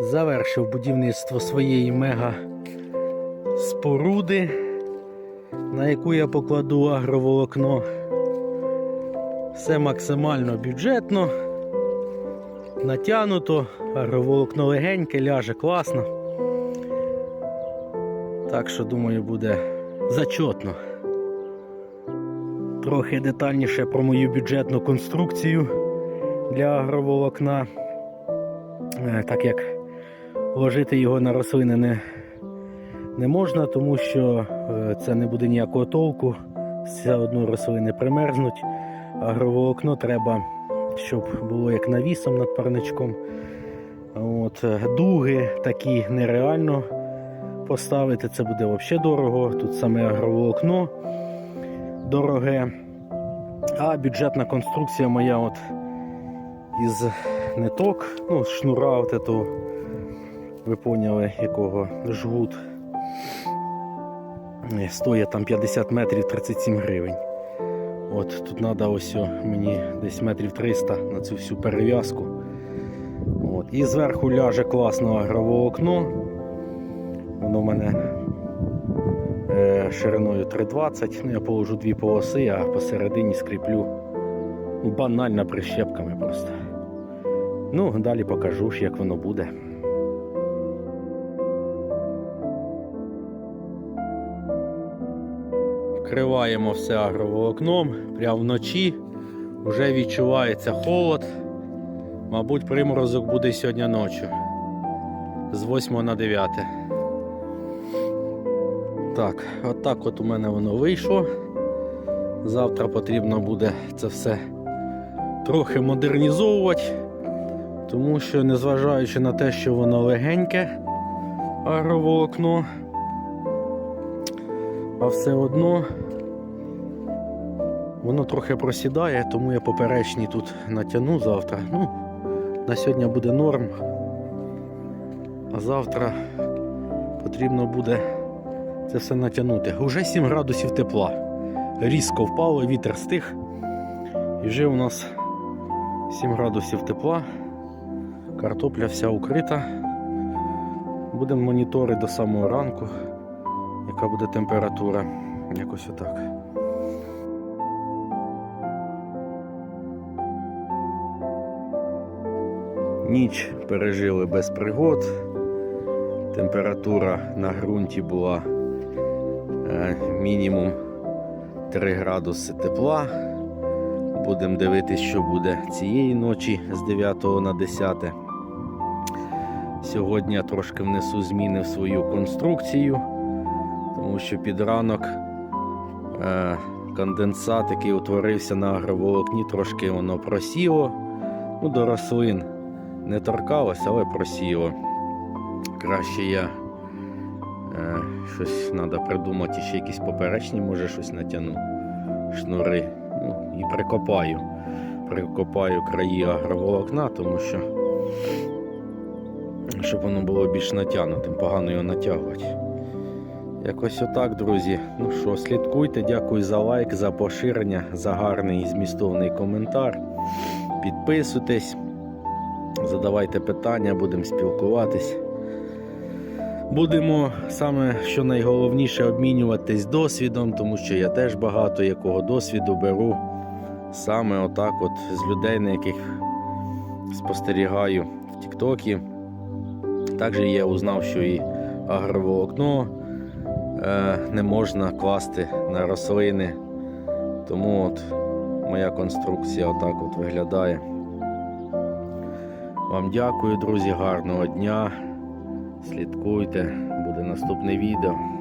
Завершив будівництво своєї мега споруди, на яку я покладу агроволокно. Все максимально бюджетно, натягнуто, агроволокно легеньке, ляже класно. Так що, думаю, буде зачотно. Трохи детальніше про мою бюджетну конструкцію для агроволокна. Е, Так як ложити його на рослини не, не можна, тому що е, це не буде ніякого толку. Все одно рослини примерзнуть. Агроволокно треба, щоб було як навісом над парничком. От, е, дуги такі нереально поставити, це буде взагалі дорого. Тут саме агроволокно дороге. А бюджетна конструкція моя от із ниток, ну, шнура от этого, ви поняли, якого жгут. Е, Стоїть там 50 метрів 37 гривень. От тут треба ось мені десь метрів 300 на цю всю перев'язку. От. І зверху ляже класно агроволокно. Воно в мене е, шириною 3,20. Ну, я положу дві полоси, а посередині скріплю ну, банально прищепками просто. Ну, далі покажу як воно буде. Вкриваємо все агроволокном прямо вночі. Вже відчувається холод. Мабуть, приморозок буде сьогодні ночі. З 8 на 9. Так, отак от у мене воно вийшло. Завтра потрібно буде це все трохи модернізовувати, тому що, незважаючи на те, що воно легеньке агроволокно, а все одно воно трохи просідає, тому я поперечні тут натягну завтра. Ну, на сьогодні буде норм. А завтра потрібно буде це все натягнути. Уже 7 градусів тепла. Різко впало, вітер стих. І вже у нас 7 градусів тепла. Картопля вся укрита. Будемо моніторити до самого ранку, яка буде температура. Якось отак. Ніч пережили без пригод. Температура на ґрунті була е, мінімум 3 градуси тепла. Будемо дивитися, що буде цієї ночі з 9 на 10. Сьогодні я трошки внесу зміни в свою конструкцію, тому що під ранок е, конденсат, який утворився на агроволокні, трошки воно просіло. Ну, до рослин не торкалось, але просіло. Краще я е, щось треба придумати, ще якісь поперечні, може щось натягну. Шнури. Ну, і прикопаю. Прикопаю краї агроволокна, тому що щоб воно було більш натягнутим, погано його натягувати. Якось отак, друзі. Ну що, слідкуйте, дякую за лайк, за поширення, за гарний і змістовний коментар. Підписуйтесь, задавайте питання, будемо спілкуватись. Будемо саме що найголовніше обмінюватись досвідом, тому що я теж багато якого досвіду беру саме отак, от з людей, на яких спостерігаю в Тіктокі. Також я узнав, що і агроволокно не можна класти на рослини. Тому от моя конструкція отак от виглядає. Вам дякую, друзі, гарного дня. Слідкуйте, буде наступне відео.